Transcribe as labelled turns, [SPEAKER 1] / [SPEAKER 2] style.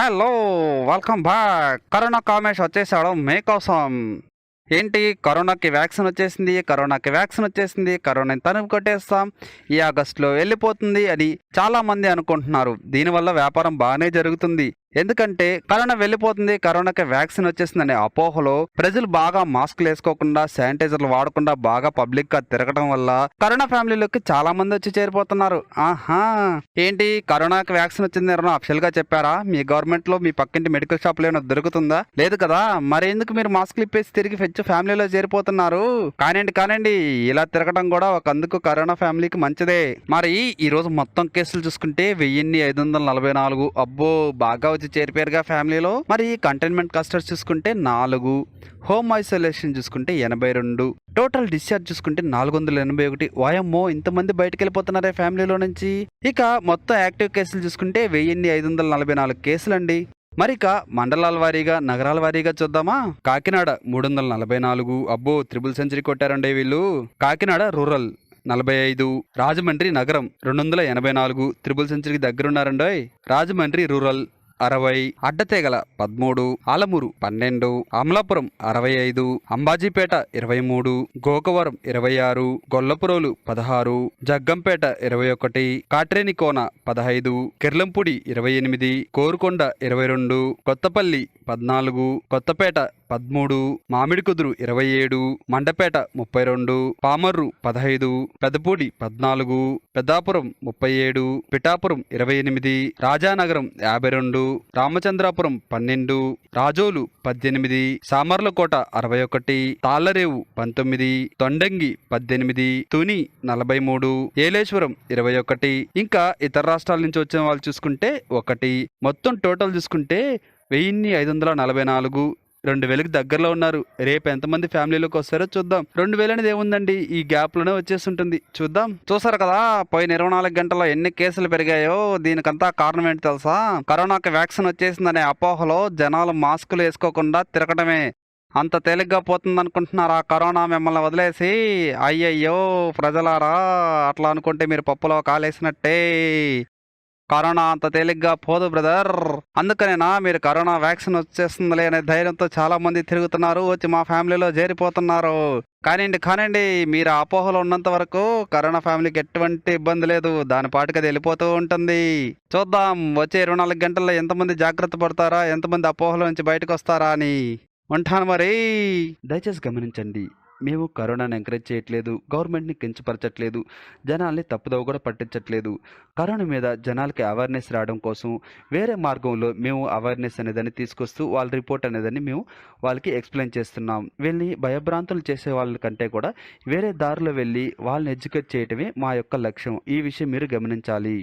[SPEAKER 1] Hello welcome back. Corona Kamesh వచ్చేసాడు మీకోసం. ఏంటి కరోనాకి వ్యాక్సిన్ వచ్చేసింది కరోనాకి వ్యాక్సిన్ వచ్చేసింది కరోనాని తనుపు కొట్టేస్తాం ఈ ఆగస్టులో వెళ్ళిపోతుంది అని చాలామంది అనుకుంటున్నారు. దీనివల్ల వ్యాపారం బాగానే జరుగుతుంది. ఎందుకంటే కరోనా వెళ్ళిపోతుంది కరోనాకి వ్యాక్సిన్ వచ్చేసిందనే అపోహలో ప్రజలు బాగా మాస్కులు వేసుకోకుండా శానిటైజర్లు వాడకుండా బాగా పబ్లిక్గా తిరగడం వల్ల కరోనా ఫ్యామిలీలోకి చాలా మంది వచ్చి చేరిపోతున్నారు. ఆహా! ఏంటి కరోనాకి వ్యాక్సిన్ వచ్చింది ఎవరైనా అఫిషియల్గా చెప్పారా? మీ గవర్నమెంట్లో మీ పక్కింటి మెడికల్ షాప్లో ఏమైనా దొరుకుతుందా? లేదు కదా! మరి ఎందుకు మీరు మాస్కులు ఇప్పేసి తిరిగి ఫెచ్ ఫ్యామిలీలో చేరిపోతున్నారు? కానివ్వండి కానివ్వండి ఇలా తిరగడం కూడా ఒక అందుకు కరోనా ఫ్యామిలీకి మంచిదే. మరి ఈ రోజు మొత్తం కేసులు చూసుకుంటే వెయ్యిన్ని ఐదు వందల నలభై నాలుగు. అబ్బో! బాగా అమరావతి చేరిపోయారుగా ఫ్యామిలీలో. మరి కంటైన్మెంట్ కస్టర్స్ చూసుకుంటే నాలుగు హోమ్ ఐసోలేషన్ చూసుకుంటే ఎనభై రెండు టోటల్ డిశ్చార్జ్ చూసుకుంటే నాలుగు వందల ఎనభై ఒకటి. వాయమ్మో ఇంతమంది బయటకు వెళ్ళిపోతున్నారే ఫ్యామిలీలో నుంచి. ఇక మొత్తం యాక్టివ్ కేసులు చూసుకుంటే వెయ్యిన్ని ఐదు వందల నలభై నాలుగు కేసులండి. మరిక మండలాల వారీగా నగరాల వారీగా చూద్దామా? కాకినాడ మూడు వందల నలభై నాలుగు. అబ్బో త్రిబుల్ సెంచరీ కొట్టారండి వీళ్ళు. కాకినాడ రూరల్ నలభై ఐదు. రాజమండ్రి నగరం రెండు వందల ఎనభై నాలుగు. త్రిబుల్ సెంచరీకి దగ్గరున్నారండోయ్. రాజమండ్రి రూరల్ అరవై అడ్డతేగల పదమూడు ఆలమూరు పన్నెండు అమలాపురం అరవై ఐదు అంబాజీపేట ఇరవై మూడు గోకవరం ఇరవై ఆరు గొల్లపురోలు పదహారు జగ్గంపేట ఇరవై ఒకటి కాట్రేనికోన పదహైదు కిర్లంపూడి ఇరవై ఎనిమిది కోరుకొండ ఇరవై రెండు కొత్తపల్లి పద్నాలుగు కొత్తపేట పదమూడు మామిడి కుదురు ఇరవై ఏడు మండపేట ముప్పై రెండు పామర్రు పదహైదు పెదపూడి పద్నాలుగు పెద్దాపురం ముప్పై ఏడు పిఠాపురం ఇరవై ఎనిమిది రాజానగరం యాభై రెండు రామచంద్రాపురం పన్నెండు రాజోలు పద్దెనిమిది సామర్లకోట అరవై ఒకటి తాళ్ళరేవు పంతొమ్మిది తొండంగి పద్దెనిమిది తుని నలభై మూడు ఏలేశ్వరం ఇరవై ఒకటి ఇంకా ఇతర రాష్ట్రాల నుంచి వచ్చిన వాళ్ళు చూసుకుంటే ఒకటి. మొత్తం టోటల్ చూసుకుంటే వెయ్యిన్ని ఐదు వందల నలభై నాలుగు రెండు వేలకు దగ్గరలో ఉన్నారు. రేపు ఎంతమంది ఫ్యామిలీలోకి వస్తారో చూద్దాం. రెండు వేలు అనేది ఏముందండి? ఈ గ్యాప్లోనే వచ్చేస్తుంటుంది. చూద్దాం. చూసారు కదా పోయిన ఇరవై నాలుగు గంటల్లో ఎన్ని కేసులు పెరిగాయో దీనికంతా కారణం ఏంటి తెలుసా? కరోనాకి వ్యాక్సిన్ వచ్చేసిందనే అపోహలో జనాలు మాస్కులు వేసుకోకుండా తిరగడమే. అంత తేలిగ్గా పోతుంది అనుకుంటున్నారా కరోనా మిమ్మల్ని వదిలేసి? అయ్యయ్యో ప్రజలారా అట్లా అనుకుంటే మీరు పప్పులో కాలేసినట్టే. కరోనా అంత తేలిగ్గా పోదు బ్రదర్. అందుకనేనా మీరు కరోనా వ్యాక్సిన్ వచ్చేస్తుందిలే అనే ధైర్యంతో చాలా మంది తిరుగుతున్నారు వచ్చి మా ఫ్యామిలీలో చేరిపోతున్నారు. కానివ్వండి కానివ్వండి మీరు అపోహలో ఉన్నంత వరకు కరోనా ఫ్యామిలీకి ఎటువంటి ఇబ్బంది లేదు. దాని పాటికి అది వెళ్ళిపోతూ ఉంటుంది. చూద్దాం వచ్చే ఇరవై నాలుగు గంటల్లో ఎంతమంది జాగ్రత్త పడతారా? ఎంతమంది అపోహల నుంచి బయటకు వస్తారా అని. ఉంటాను మరి. దయచేసి గమనించండి. మేము కరోనాను ఎంకరేజ్ చేయట్లేదు గవర్నమెంట్ని కించపరచట్లేదు జనాల్ని తప్పుదవ కూడా పట్టించట్లేదు. కరోనా మీద జనాలకి అవేర్నెస్ రావడం కోసం వేరే మార్గంలో మేము అవేర్నెస్ అనేదాన్ని తీసుకొస్తూ వాళ్ళ రిపోర్ట్ అనేదాన్ని మేము వాళ్ళకి ఎక్స్ప్లెయిన్ చేస్తున్నాం. వీళ్ళని భయభ్రాంతులు చేసే వాళ్ళ కంటే కూడా వేరే దారిలో వెళ్ళి వాళ్ళని ఎడ్యుకేట్ చేయటమే మా యొక్క లక్ష్యం. ఈ విషయం మీరు గమనించాలి.